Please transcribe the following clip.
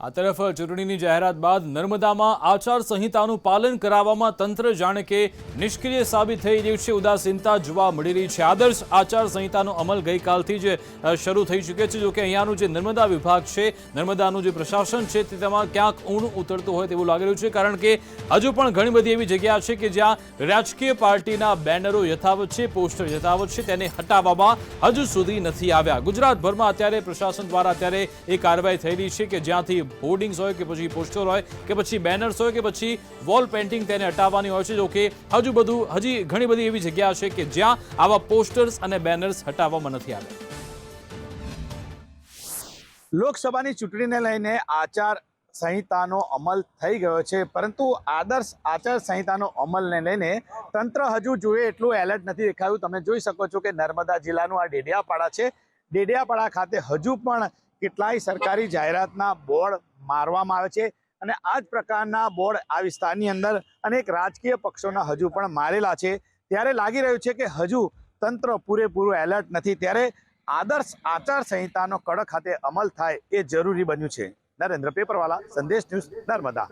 આ તરફ ચૂંટણીની જાહેરાત બાદ નર્મદામાં આચારસંહિતાનું પાલન કરાવવામાં તંત્ર જાણે કે નિષ્ક્રિય સાબિત થઈ રહ્યું છે. ઉદાસીનતા જોવા મળી રહી છે. આદર્શ આચારસંહિતાનો અમલ ગઈકાલથી જ શરૂ થઈ ચૂક્યો છે. જોકે અહીંયાનું જે નર્મદા વિભાગ છે, નર્મદાનું જે પ્રશાસન છે, તે તેમાં ક્યાંક ઊણું ઉતરતું હોય તેવું લાગી રહ્યું છે. કારણ કે હજુ પણ ઘણી બધી એવી જગ્યા છે કે જ્યાં રાજકીય પાર્ટીના બેનરો યથાવત છે, પોસ્ટર યથાવત છે. તેને હટાવવામાં હજુ સુધી નથી આવ્યા. ગુજરાતભરમાં અત્યારે પ્રશાસન દ્વારા અત્યારે એ કાર્યવાહી થઈ રહી છે કે જ્યાંથી હોર્ડિંગ્સ હોય કે પછી પોસ્ટર હોય કે પછી બેનર્સ હોય કે પછી વોલ પેઇન્ટિંગ તેને હટાવવાની હોય છે, જો કે હજુ બધું, હજી ઘણી બધી એવી જગ્યા છે કે જ્યાં આવા પોસ્ટર્સ અને બેનર્સ હટાવવામાં નથી આવ્યા. લોકસભાની ચૂંટણીને લઈને આચાર સંહિતાનો અમલ થઈ ગયો છે, પરંતુ આદર્શ આચાર સંહિતાનો અમલને લઈને તંત્ર હજુ જોઈએ એટલું એલર્ટ નથી દેખાયું. તમે જોઈ શકો છો કે નર્મદા જિલ્લાનું આ ડેડિયાપાડા છે. ડેડિયાપાડા ખાતે હજુ પણ કેટલાય સરકારી જાહેરાતના બોર્ડ મારવામાં આવે છે અને આ જ પ્રકારના બોર્ડ આ વિસ્તારની અંદર અનેક રાજકીય પક્ષોના હજુ પણ મારેલા છે. ત્યારે લાગી રહ્યું છે કે હજુ તંત્ર પૂરેપૂરું એલર્ટ નથી. ત્યારે આદર્શ આચાર સંહિતાનો કડક ખાતે અમલ થાય એ જરૂરી બન્યું છે. નરેન્દ્ર પેપરવાલા, સંદેશ ન્યૂઝ નર્મદા.